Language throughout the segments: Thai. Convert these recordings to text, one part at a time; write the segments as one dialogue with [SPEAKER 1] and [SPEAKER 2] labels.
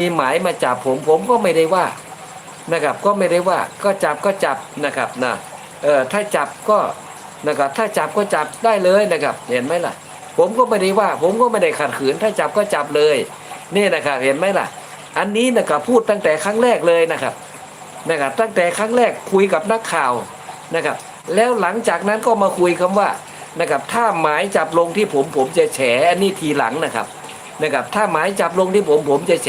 [SPEAKER 1] มีหมายมาจับผมผมก็ไม่ได้ว่านะครับก็ไม่ได้ว่าก็จับก็จับนะครับนะเออถ้าจับก็นะครับถ้าจับก็จับได้เลยนะครับ เห็นไหมล่ะ ผมก็ไม่ได้ว่า ผมก็ไม่ได้ขัดขืน ถ้าจับก็จับเลย นี่นะครับเห็นไหมล่ะ อันนี้นะครับพูดตั้งแต่ครั้งแรกเลยนะครับนะครับตั้งแต่ครั้งแรกคุยกับนักข่าวนะครับ แล้วหลังจากนั้นก็มาคุยคำว่านะครับถ้าหมายจับลงที่ผมผมจะแฉอันนี้ทีหลังนะครับนะครับ ถ้าหมายจับลงที่ผมผมจะแฉ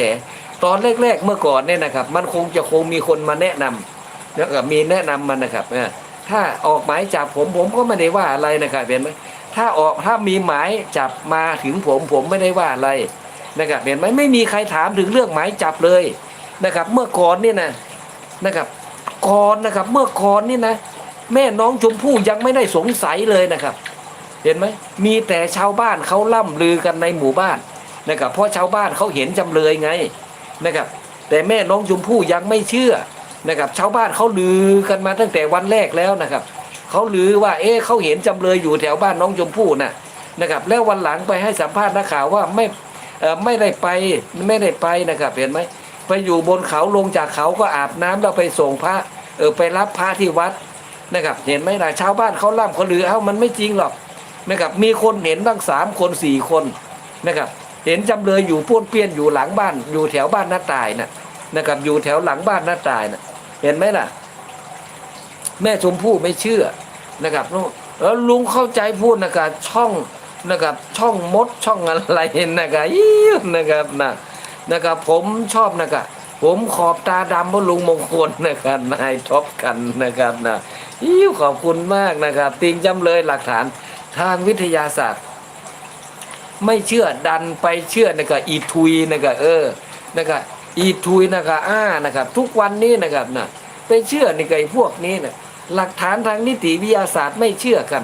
[SPEAKER 1] ตอนแรกๆเมื่อก่อนเนี่ยนะครับ มันคงจะคงมีคนมาแนะนำแล้วก็มีแนะนำมันนะครับถ้าออกหมายจับผมผมก็ไม่ได้ว่าอะไรนะครับเห็นไหมถ้าออกถ้ามีหมายจับมาถึงผมผมไม่ได้ว่าอะไรนะครับเห็นไหมไม่มีใครถามถึงเรื่องหมายจับเลยนะครับ เมื่อก่อนเนี่ยนะนะครับก่อนนะครับ เมื่อก่อนนี่นะแม่น้องชมพู่ยังไม่ได้สงสัยเลยนะครับ เห็นไหมมีแต่ชาวบ้านเขาล่ำลือกันในหมู่บ้านนะครับเพราะชาวบ้านเขาเห็นจำเลยไง นะครับ แต่แม่น้องชมพู่ยังไม่เชื่อนะครับ ชาวบ้านเขาลือกันมาตั้งแต่วันแรกแล้วนะครับเขาลือว่าเอ๊ะเขาเห็นจำเลยอยู่แถวบ้านน้องชมพู่น่ะนะครับ แล้ววันหลังไปให้สัมภาษณ์นักข่าวว่าไม่เออไม่ได้ไปไม่ได้ไปนะครับเห็นไหมไปอยู่บนเขาลงจากเขาก็อาบน้ำแล้วไปส่งพระเออไปรับพระที่วัดนะครับ เห็นไหมล่ะชาวบ้านเขาล่ำเขาลือเอ้ามันไม่จริงหรอกนะครับ มีคนเห็นตั้งสามคนสี่คนนะครับ เห็นจำเลยอยู่ป้วนเปี้ยนอยู่หลังบ้าน อยู่แถวบ้านหน้าตายนะนะครับอยู่แถวหลังบ้านหน้าตายนะเห็นไหมล่ะ แม่ชมพู่ไม่เชื่อนะครับแล้วลุงเข้าใจพูดนะครับช่องนะครับ ช่องมดช่องอะไรนะครับยิ้วนะครับนะนะครับ ผมชอบนะครับผมขอบตาดำเพราะลุงมงคลนะครับนายท็อปกันนะครับนะยิ้วขอบคุณมากนะครับติงจำเลยหลักฐานทางวิทยาศาสตร์ ไม่เชื่อดันไปเชื่อนะครับ อีทุยนะครับเออนะครับอีทุยนะครับอ้านะครับ ทุกวันนี้นะครับนะไปเชื่อในไอ้พวกนี้นะหลักฐานทางนิติวิทยาศาสตร์ไม่เชื่อกัน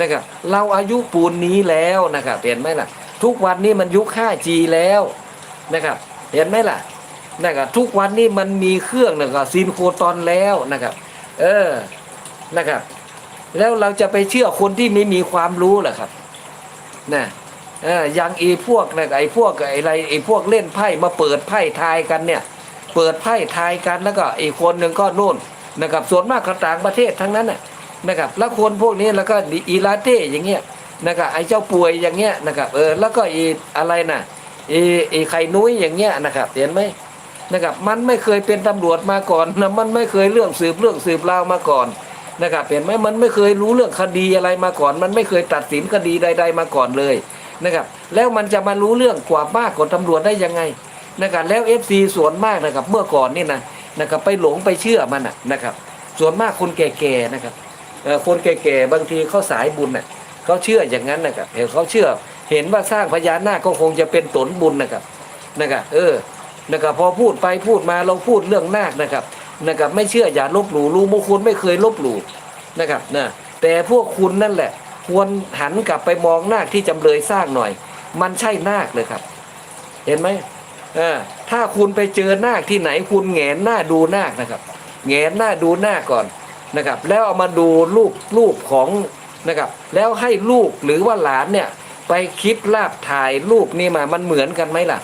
[SPEAKER 1] นะครับ เราอายุปูนนี้แล้วนะครับเห็นไหมล่ะ ทุกวันนี้มันยุค 5G แล้วนะครับ เห็นไหมล่ะนะครับทุกวันนี้มันมีเครื่องนะครับซินโครตอนแล้วนะครับ เออนะครับ แล้วเราจะไปเชื่อคนที่ไม่มีความรู้เหรอครับนะ เออยังไอีพวกนะไอ้พวกไอ้อะไรไอ้พวกเล่นไพ่มาเปิดไพ่ทายกันเนี่ย เปิดไพ่ทายกันแล้วก็อีกคนหนึ่งก็นู่นนะครับส่วนมากก็ต่างประเทศทั้งนั้นนะครับแล้วคนพวกนี้แล้วก็อีลาเต้อย่างเงี้ยนะครับไอ้เจ้าป่วยอย่างเงี้ยนะครับเออแล้วก็อีอะไรนะอีอีไข่นุ้ยอย่างเงี้ยนะครับเห็นไหมนะครับมันไม่เคยเป็นตำรวจมาก่อนนะมันไม่เคยเรื่องสืบเรื่องสืบราวมาก่อนนะครับเห็นไหมมันไม่เคยรู้เรื่องคดีอะไรมาก่อน มันไม่เคยตัดสินคดีใด ๆ มาก่อนเลย นะครับแล้วมันจะมารู้เรื่องกว่ามากกว่าตำรวจได้ยังไงนะครับแล้วเอฟซีส่วนมากนะครับเมื่อก่อนนี่นะนะครับไปหลงไปเชื่อมันนะครับส่วนมากคนแก่ๆนะครับคนแก่ๆบางทีเขาสายบุญน่ะเขาเชื่ออย่างนั้นนะครับเห็นเขาเชื่อเห็นว่าสร้างพญานาคก็คงจะเป็นตนบุญนะครับนะครับเออนะครับพอพูดไปพูดมาเราพูดเรื่องนาคนะครับนะครับไม่เชื่ออย่าลบหลู่ลุงมงคลไม่เคยลบหลู่นะครับนะแต่พวกคุณนั่นแหละ ควรหันกลับไปมองนาคที่จำเลยสร้างหน่อย มันใช่นาคเลยครับ เห็นไหมเออถ้าคุณไปเจอนาคที่ไหนคุณแงนหน้าดูนาคนะครับแงนหน้าดูนาคก่อนนะครับ แล้วเอามาดูรูปรูปของนะครับ แล้วให้ลูกหรือว่าหลานเนี่ยไปคิดลาบถ่ายรูปนี่มามันเหมือนกันไหมล่ะ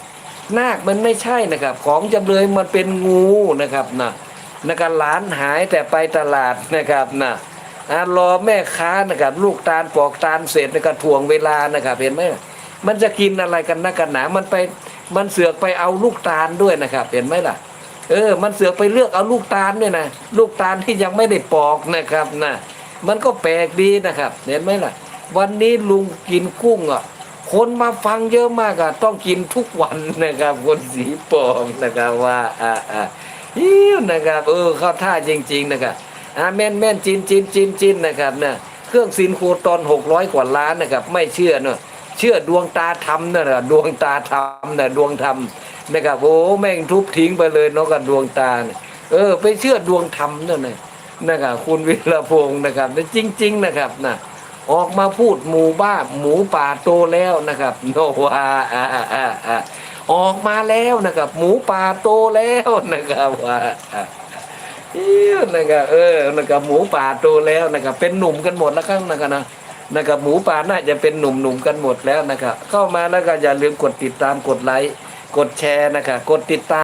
[SPEAKER 1] นาคมันไม่ใช่นะครับ ของจำเลยมันเป็นงูนะครับนะนะครับหลานหายแต่ไปตลาดนะครับนะ อ่ารอแม่ค้านะครับลูกตาลปอกตาลเสร็จนะครับถ่วงเวลานะครับเห็นไหมมันจะกินอะไรกันนักกันหนา มันไปมันเสือกไปเอาลูกตาลด้วยนะครับ เห็นไหมล่ะ เออ มันเสือกไปเลือกเอาลูกตาลเนี่ยนะลูกตาลที่ยังไม่ได้ปอกนะครับนะมันก็แปลกดีนะครับ เห็นไหมล่ะ วันนี้ลุงกินกุ้งอะคนมาฟังเยอะมากอะต้องกินทุกวันนะครับ คนสีปองนะครับว่าอ่าอ่าฮิ้วนะครับ เออเข้าท่าจริง ๆ นะครับ อ่าแม่นแม่นจินจินจินจินนะครับเนี่ยเครื่องซินโครตอนหกร้อยกว่าล้านนะครับ ไม่เชื่อเนอะเชื่อดวงตาทำนั่นแหละดวงตาทำนะดวงธรรมนะครับโอ้แม่งทุบทิ้งไปเลยเนาะกับดวงตาเออ ไปเชื่อดวงธรรมนั่นน่ะนะครับคุณวิรพงศ์นะครับจริง ๆ นะครับนะออกมาพูดหมูบ้าหมูป่าโตแล้วนะครับโนวาอ่าอ่าอ่าอ่าออกมาแล้วนะครับ หมูป่าโตแล้วนะครับว่า อ่าเอี้ยวนก็เออนั่นก็หมูป่าโตแล้วนั่นก็เป็นหนุ่มกันหมดแล้วข้างนั่นก็นะนะครับหมูป่าน่าจะเป็นหนุ่มหนุ่มๆกันหมดแล้วนะครับเข้ามาแล้วก็อย่าลืมกดติดตามกดไลค์กดแชร์นะครับกดติดตาม